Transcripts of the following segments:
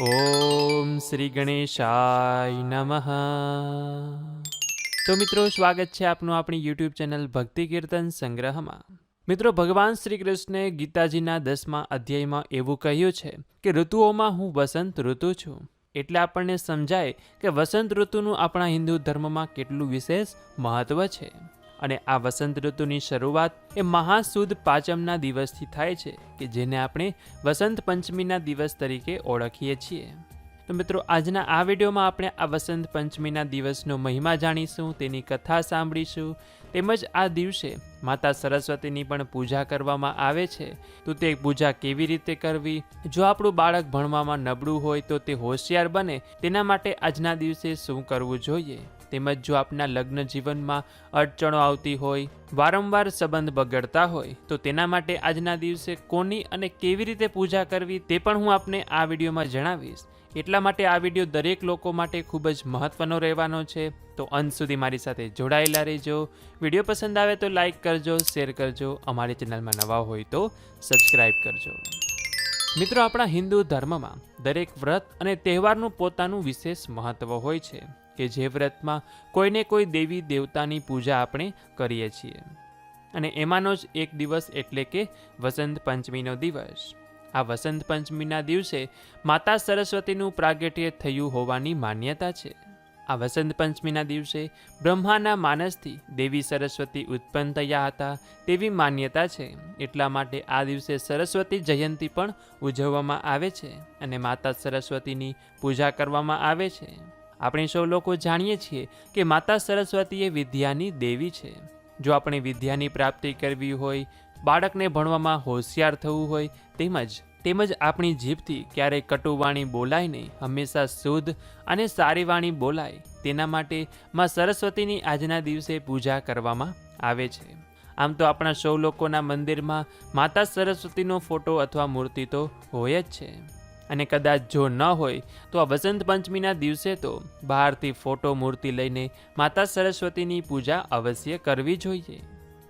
ઓમ શ્રી ગણેશાય નમઃ. તો મિત્રો, સ્વાગત છે આપનું આપણી યુટ્યુબ ચેનલ ભક્તિ કીર્તન સંગ્રહમાં. મિત્રો, ભગવાન શ્રી કૃષ્ણે ગીતાજીના દસમા અધ્યાયમાં એવું કહ્યું છે કે, ઋતુઓમાં હું વસંત ઋતુ છું. એટલે આપણને સમજાય કે વસંત ઋતુનું આપણા હિન્દુ ધર્મમાં કેટલું વિશેષ મહત્વ છે. અને આ વસંત ઋતુની શરૂઆત એ મહાસુદ પાંચમના દિવસથી થાય છે, કે જેને આપણે વસંત પંચમીના દિવસ તરીકે ઓળખીએ છીએ. તો મિત્રો, આજના આ વિડીયોમાં આપણે આ વસંત પંચમીના દિવસનો મહિમા જાણીશું, તેની કથા સાંભળીશું, તેમજ આ દિવસે માતા સરસ્વતીની પણ પૂજા કરવામાં આવે છે. તો તે પૂજા કેવી રીતે કરવી? જો આપણું બાળક ભણવામાં નબળું હોય તો તે હોશિયાર બને, તેના માટે આજના દિવસે શું કરવું જોઈએ? તેમજ જો આપના લગ્ન જીવનમાં અડચણો આવતી હોય, વારંવાર સંબંધ બગડતા હોય, તો તેના માટે આજના દિવસે કોની અને કેવી રીતે પૂજા કરવી તે પણ હું આપને આ વિડીયોમાં જણાવીશ. એટલા માટે આ વીડિયો દરેક લોકો માટે ખૂબ જ મહત્વનો રહેવાનો છે. તો અંત સુધી મારી સાથે જોડાયેલા રહેજો. વીડિયો પસંદ આવે તો લાઇક કરજો, શેર કરજો, અમારી ચેનલમાં નવા હોય તો સબસ્ક્રાઈબ કરજો. મિત્રો, આપણા હિન્દુ ધર્મમાં દરેક વ્રત અને તહેવારનું પોતાનું વિશેષ મહત્વ હોય છે. કે જે વ્રતમાં કોઈને કોઈ દેવી દેવતાની પૂજા આપણે કરીએ છીએ. અને એમાંનો જ એક દિવસ એટલે કે વસંત પંચમીનો દિવસ. આ વસંત પંચમીના દિવસે માતા સરસ્વતીનું પ્રાગટ્ય થયું હોવાની માન્યતા છે. આ વસંત પંચમીના દિવસે બ્રહ્માના માનસથી દેવી સરસ્વતી ઉત્પન્ન થયા હતા તેવી માન્યતા છે. એટલા માટે આ દિવસે સરસ્વતી જયંતી પણ ઉજવવામાં આવે છે અને માતા સરસ્વતીની પૂજા કરવામાં આવે છે. આપણે સૌ લોકો જાણીએ છીએ કે માતા સરસ્વતી એ વિદ્યાની દેવી છે. જો આપણે વિદ્યાની પ્રાપ્તિ કરવી હોય, બાળકને ભણવામાં હોશિયાર થવું હોય, તેમજ તેમજ આપણી જીભથી ક્યારેય કટુવાણી બોલાય નહીં, હંમેશા શુદ્ધ અને સારી વાણી બોલાય, તેના માટે માં સરસ્વતીની આજના દિવસે પૂજા કરવામાં આવે છે. આમ તો આપણા સૌ લોકોના મંદિરમાં માતા સરસ્વતીનો ફોટો અથવા મૂર્તિ તો હોય જ છે. અને કદાચ જો ન હોય, તો આ વસંત પંચમીના દિવસે તો બહારથી ફોટો મૂર્તિ લઈને માતા સરસ્વતીની પૂજા અવશ્ય કરવી જોઈએ.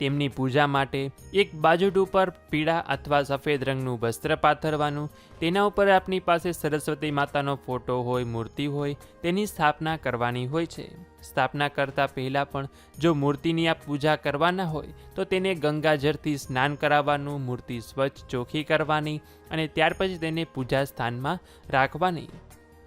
તેમની પૂજા માટે એક બાજુટ ઉપર પીળા અથવા સફેદ રંગનું વસ્ત્ર પાથરવાનું, તેના ઉપર આપની પાસે સરસ્વતી માતાનો ફોટો હોય, મૂર્તિ હોય, તેની સ્થાપના કરવાની હોય છે. સ્થાપના કરતાં પહેલાં પણ જો મૂર્તિની આપ પૂજા કરવાના હોય, તો તેને ગંગાજળથી સ્નાન કરાવવાનું, મૂર્તિ સ્વચ્છ ચોખ્ખી કરવાની અને ત્યાર પછી તેને પૂજા સ્થાનમાં રાખવાની.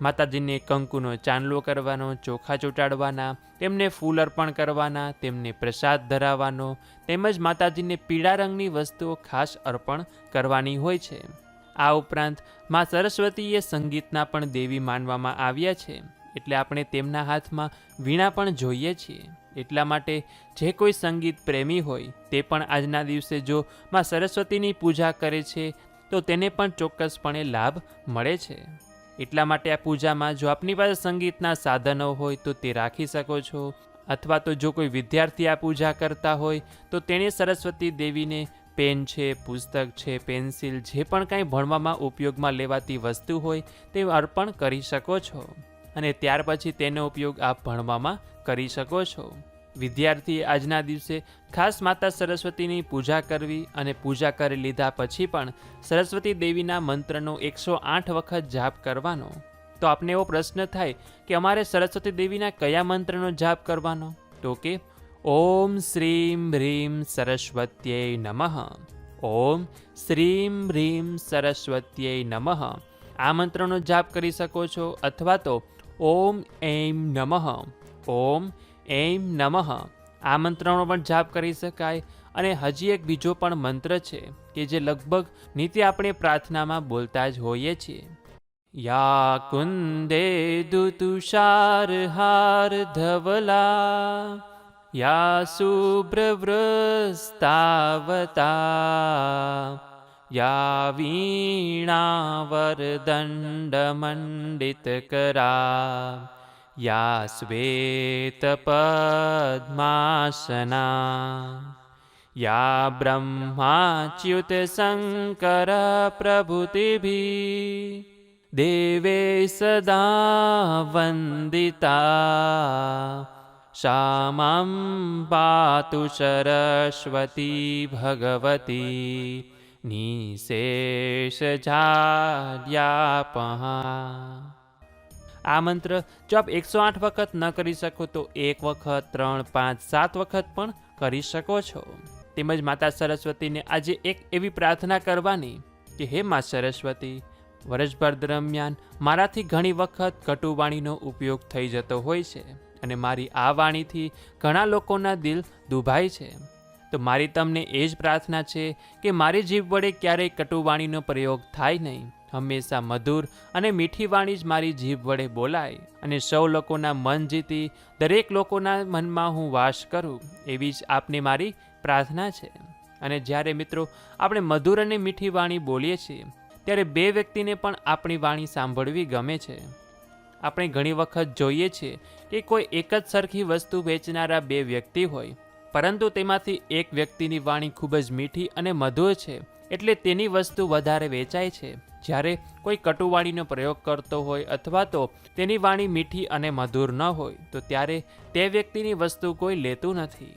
માતાજીને કંકુનો ચાંદલો કરવાનો, ચોખા ચોંટાડવાના, તેમને ફૂલ અર્પણ કરવાના, તેમને પ્રસાદ ધરાવવાનો, તેમજ માતાજીને પીળા રંગની વસ્તુઓ ખાસ અર્પણ કરવાની હોય છે. આ ઉપરાંત મા સરસ્વતીએ સંગીતના પણ દેવી માનવામાં આવ્યા છે. એટલે આપણે તેમના હાથમાં વીણા પણ જોઈએ છીએ. એટલા માટે જે કોઈ સંગીત પ્રેમી હોય, તે પણ આજના દિવસે જો માં સરસ્વતીની પૂજા કરે છે, તો તેને પણ ચોક્કસપણે લાભ મળે છે. એટલા માટે આ પૂજામાં જો આપની પાસે સંગીતના સાધનો હોય તો તે રાખી શકો છો. અથવા તો જો કોઈ વિદ્યાર્થી આ પૂજા કરતા હોય, તો તેણે સરસ્વતી દેવીને પેન છે, પુસ્તક છે, પેન્સિલ જે પણ કાંઈ ભણવામાં ઉપયોગમાં લેવાતી વસ્તુ હોય તે અર્પણ કરી શકો છો. અને ત્યાર પછી તેનો ઉપયોગ આપ ભણવામાં કરી શકો છો. વિદ્યાર્થીએ આજના દિવસે ખાસ માતા સરસ્વતીની પૂજા કરવી અને પૂજા કરી લીધા પછી પણ સરસ્વતી દેવીના મંત્રનો એકસો આઠ વખત જાપ કરવાનો. તો આપને એવો પ્રશ્ન થાય કે અમારે સરસ્વતી દેવીના કયા મંત્રનો જાપ કરવાનો? તો કે, ઓમ શ્રીમ હ્રીમ સરસ્વત્યય નમઃ. ઓમ શ્રીમ હ્રીમ સરસ્વત્યય નમઃ. આ મંત્રનો જાપ કરી શકો છો અથવા તો, ઓમ એમ નમઃ. ઓમ એમ નમઃ. આ મંત્રનો પણ જાપ કરી શકાય અને હજી એક બીજો પણ મંત્ર છે કે જે લગભગ નીતિ આપણે પ્રાર્થનામાં બોલતા જ હોઈએ છીએ. યા કુંદે દુતુષાર હાર ધવલા યા શુભ્રવ્રસ્તાવતા યા વીણાવરદંડમંડિતકરા. या श्वेतपद्मासना या ब्रह्माच्युतशङ्करप्रभृतिभिः देवे सदा वन्दिता। सा मां पातु सरस्वती भगवती निशेषजाड्यापहा આ મંત્ર જો આપ એકસો આઠ વખત ન કરી શકો તો એક વખત, ત્રણ, પાંચ, સાત વખત પણ કરી શકો છો. તેમજ માતા સરસ્વતીને આજે એક એવી પ્રાર્થના કરવાની કે, હે મા સરસ્વતી, વર્ષભર દરમિયાન મારાથી ઘણી વખત કટુવાણીનો ઉપયોગ થઈ જતો હોય છે અને મારી આ વાણીથી ઘણા લોકોના દિલ દુભાય છે. તો મારી તમને એ જ પ્રાર્થના છે કે મારી જીભ વડે ક્યારેય કટુવાણીનો પ્રયોગ થાય નહીં. હંમેશા મધુર અને મીઠી વાણી જ મારી જીભ વડે બોલાય અને સૌ લોકોના મન જીતી દરેક લોકોના મનમાં હું વાસ કરું, એવી જ આપને મારી પ્રાર્થના છે. અને જ્યારે મિત્રો આપણે મધુર અને મીઠી વાણી બોલીએ છીએ, ત્યારે બે વ્યક્તિને પણ આપણી વાણી સાંભળવી ગમે છે. આપણે ઘણી વખત જોઈએ છીએ કે કોઈ એક જ સરખી વસ્તુ વેચનારા બે વ્યક્તિ હોય, પરંતુ તેમાંથી એક વ્યક્તિની વાણી ખૂબ જ મીઠી અને મધુર છે, એટલે તેની વસ્તુ વધારે વેચાય છે. જ્યારે કોઈ કટુવાણીનો પ્રયોગ કરતો હોય અથવા તો તેની વાણી મીઠી અને મધુર ન હોય, તો ત્યારે તે વ્યક્તિની વસ્તુ કોઈ લેતું નથી.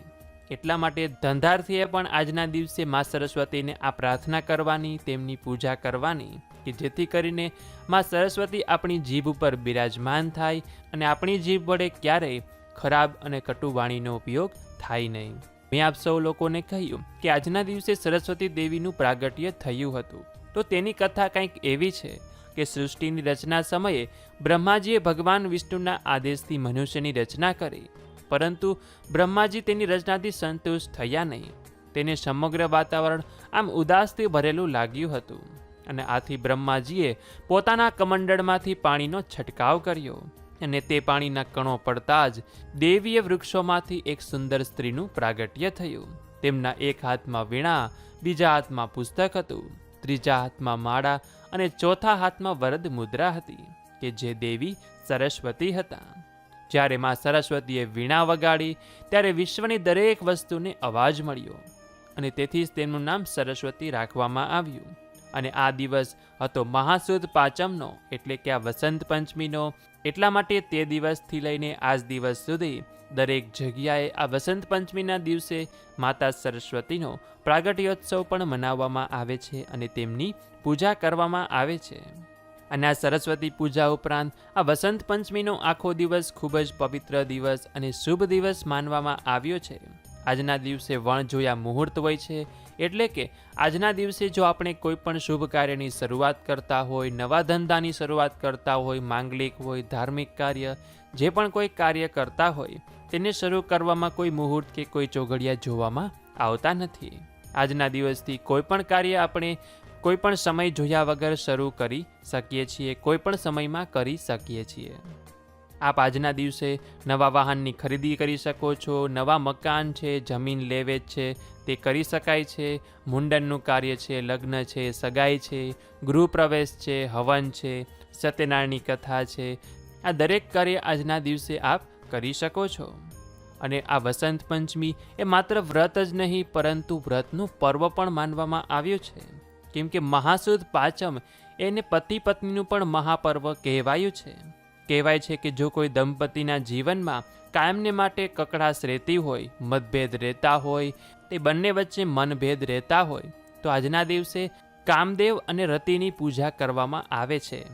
એટલા માટે ધંધાર્થીએ પણ આજના દિવસે મા સરસ્વતીને આ પ્રાર્થના કરવાની, તેમની પૂજા કરવાની, કે જેથી કરીને મા સરસ્વતી આપણી જીભ ઉપર બિરાજમાન થાય અને આપણી જીભ વડે ક્યારેય ખરાબ અને કટુ વાણીનો ઉપયોગ થાય નહીં. મેં આપ સૌ લોકોને કહ્યું કે આજના દિવસે સરસ્વતી દેવીનું પ્રાગટ્ય થયું હતું. તો તેની કથા કંઈક એવી છે કે સૃષ્ટિની રચના સમયે બ્રહ્માજીએ ભગવાન વિષ્ણુના આદેશથી મનુષ્યની રચના કરી, પરંતુ બ્રહ્માજી તેની રચનાથી સંતુષ્ટ થયા નહીં. તેને સમગ્ર વાતાવરણ આમ ઉદાસથી ભરેલું લાગ્યું હતું અને આથી બ્રહ્માજીએ પોતાના કમંડળમાંથી પાણીનો છંટકાવ કર્યો અને તે પાણીના કણો પડતા જ દેવીય વૃક્ષોમાંથી એક સુંદર સ્ત્રીનું પ્રાગટ્ય થયું. તેમના એક હાથમાં વીણા, બીજા હાથમાં પુસ્તક હતું. ત્રીજા હાથમાં માળા અને ચોથા હાથમાં વરદ મુદ્રા હતી કે જે દેવી સરસ્વતી હતા. જ્યારે માં સરસ્વતીએ વીણા વગાડી, ત્યારે વિશ્વની દરેક વસ્તુને અવાજ મળ્યો અને તેથી જ તેમનું નામ સરસ્વતી રાખવામાં આવ્યું. અને આ દિવસ હતો મહાસુદ પાંચમનો, એટલે કે આ વસંત પંચમીનો. એટલા માટે તે દિવસથી લઈને આજ દિવસ સુધી દરેક જગ્યાએ આ વસંત પંચમીના દિવસે માતા સરસ્વતીનો પ્રાગટ્યોત્સવ પણ મનાવવામાં આવે છે અને તેમની પૂજા કરવામાં આવે છે. અને આ સરસ્વતી પૂજા ઉપરાંત આ વસંત પંચમીનો આખો દિવસ ખૂબ જ પવિત્ર દિવસ અને શુભ દિવસ માનવામાં આવ્યો છે. આજના દિવસે વણ જોયા મુહૂર્ત હોય છે એટલે કે આજના દિવસે જો આપણે કોઈ પણ શુભ કાર્યની શરૂઆત કરતા હોય, નવા ધંધાની શરૂઆત કરતા હોય, માંગલિક હોય, ધાર્મિક કાર્ય, જે પણ કોઈ કાર્ય કરતા હોય, તેને શરૂ કરવામાં કોઈ મુહૂર્ત કે કોઈ ચોઘડિયા જોવામાં આવતા નથી. આજના દિવસથી કોઈ પણ કાર્ય આપણે કોઈ પણ સમય જોયા વગર શરૂ કરી શકીએ છીએ, કોઈ પણ સમયમાં કરી શકીએ છીએ. આપ આજના દિવસે નવા વાહનની ખરીદી કરી શકો છો, નવા મકાન છે, જમીન લેવેચ છે, તે કરી શકાય છે. મુંડનનું કાર્ય છે, લગ્ન છે, સગાઈ છે, ગૃહપ્રવેશ છે, હવન છે, સત્યનારાયણની કથા છે. આ દરેક કાર્ય આજના દિવસે આપ કરી શકો છો. અને આ વસંત પંચમી એ માત્ર વ્રત જ નહીં, પરંતુ વ્રતનું પર્વ પણ માનવામાં આવ્યું છે. કેમ કે મહાસુદ પાંચમ એને પતિ પત્નીનું પણ મહાપર્વ કહેવાયું છે. કહેવાય છે કે જો કોઈ દંપતીના જીવનમાં કાયમને માટે કકડાશ રહેતી હોય, મતભેદ રહેતા હોય, તે બંને વચ્ચે મનભેદ રહેતા હોય, તો આજના દિવસે કામદેવ અને રતિની પૂજા કરવામાં આવે છે.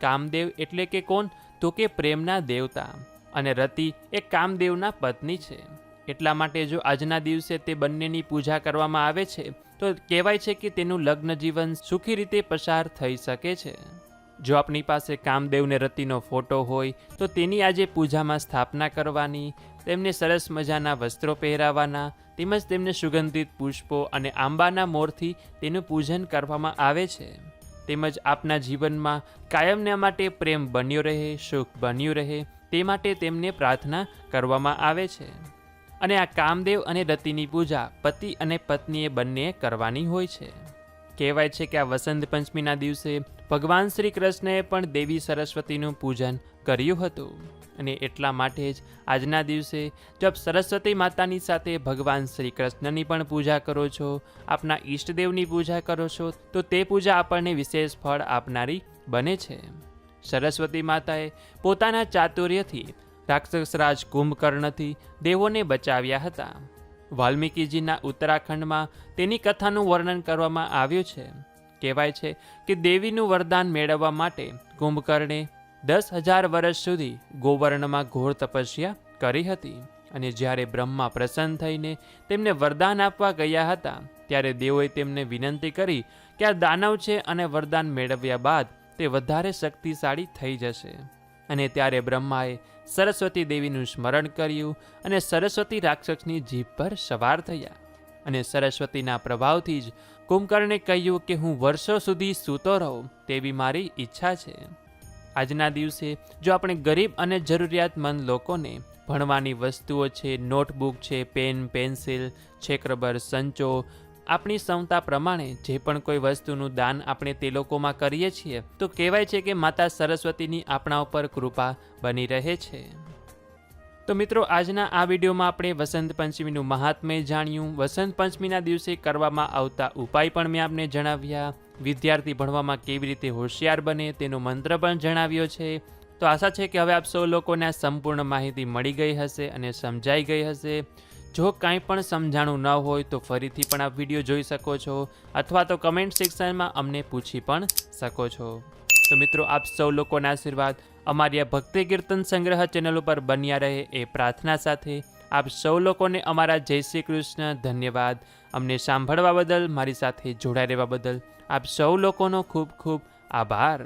કામદેવ એટલે કે કોણ? તો કે પ્રેમના દેવતા. અને રતિ એ કામદેવના પત્ની છે. એટલા માટે જો આજના દિવસે તે બંનેની પૂજા કરવામાં આવે છે, તો કહેવાય છે કે તેનું લગ્ન જીવન સુખી રીતે પસાર થઈ શકે છે. જો આપની પાસે કામદેવને રતિનો ફોટો હોય, તો તેની આજે પૂજામાં સ્થાપના કરવાની, તેમને સરસ મજાના વસ્ત્રો પહેરાવાના, તેમજ તેમને સુગંધિત પુષ્પો અને આંબાના મોરથી તેનું પૂજન કરવામાં આવે છે. તેમજ આપના જીવનમાં કાયમના માટે પ્રેમ બન્યો રહે, સુખ બન્યું રહે, તે માટે તેમને પ્રાર્થના કરવામાં આવે છે. અને આ કામદેવ અને રતિની પૂજા પતિ અને પત્નીએ બંનેએ કરવાની હોય છે. કહેવાય છે કે આ વસંત પંચમીના દિવસે ભગવાન શ્રી કૃષ્ણએ પણ દેવી સરસ્વતીનું પૂજન કર્યું હતું. અને એટલા માટે જ આજના દિવસે જબ સરસ્વતી માતાની સાથે ભગવાન શ્રી કૃષ્ણની પણ પૂજા કરો છો, આપના ઈષ્ટદેવની પૂજા કરો છો, તો તે પૂજા આપણને વિશેષ ફળ આપનારી બને છે. સરસ્વતી માતાએ પોતાના ચાતુર્યથી રાક્ષસરાજ કુંભકર્ણથી દેવોને બચાવ્યા હતા. વાલ્મીકીજીના ઉત્તરાખંડમાં તેની કથાનું વર્ણન કરવામાં આવ્યું છે. કહેવાય છે કે દેવીનું વરદાન મેળવવા માટે કુંભકર્ણે દસ હજાર વર્ષ સુધી ગોવર્ણમાં ઘોર તપસ્યા કરી હતી. અને જ્યારે બ્રહ્મા પ્રસન્ન થઈને તેમને વરદાન આપવા ગયા હતા, ત્યારે દેવોએ તેમને વિનંતી કરી કે આ દાનવ છે અને વરદાન મેળવ્યા બાદ તે વધારે શક્તિશાળી થઈ જશે. અને ત્યારે બ્રહ્માએ સરસ્વતી દેવીનું સ્મરણ કર્યું અને સરસ્વતી રાક્ષસની જીભ પર સવાર થયા. અને સરસ્વતીના પ્રભાવથી જ કુંભકર્ણે કહ્યું કે હું વર્ષો સુધી સૂતો રહું તેવી મારી ઈચ્છા છે. આજના દિવસે જો આપણે ગરીબ અને જરૂરિયાતમંદ લોકોને ભણવાની વસ્તુઓ છે, નોટબુક છે, પેન, પેન્સિલ, છેકરબર, સંચો, આપણી ક્ષમતા પ્રમાણે જે પણ કોઈ વસ્તુનું દાન આપણે તે લોકોમાં કરીએ છીએ, તો કહેવાય છે કે માતા સરસ્વતીની આપણા ઉપર કૃપા બની રહે છે. તો મિત્રો, આજના આ વિડીયોમાં આપણે વસંત પંચમીનું મહાત્મ્ય જાણ્યું. વસંત પંચમીના દિવસે કરવામાં આવતા ઉપાય પણ મેં આપને જણાવ્યા. વિદ્યાર્થી ભણવામાં કેવી રીતે હોશિયાર બને તેનો મંત્ર પણ જણાવ્યો છે. તો આશા છે કે હવે આપ સૌ લોકોને આ સંપૂર્ણ માહિતી મળી ગઈ હશે અને સમજાઈ ગઈ હશે. જો કાંઈ પણ સમજાણું ન હોય તો ફરીથી પણ આપ વીડિયો જોઈ શકો છો અથવા તો કમેન્ટ સેક્શનમાં અમને પૂછી પણ શકો છો. તો મિત્રો, આપ સૌ લોકોના આશીર્વાદ અમારી આ ભક્તિ કીર્તન સંગ્રહ ચેનલ ઉપર બન્યા રહે એ પ્રાર્થના સાથે આપ સૌ લોકોને અમારા જય શ્રી કૃષ્ણ ધન્યવાદ. અમને સાંભળવા બદલ, મારી સાથે જોડાઈ રહેવા બદલ આપ સૌ લોકોનો ખૂબ ખૂબ આભાર.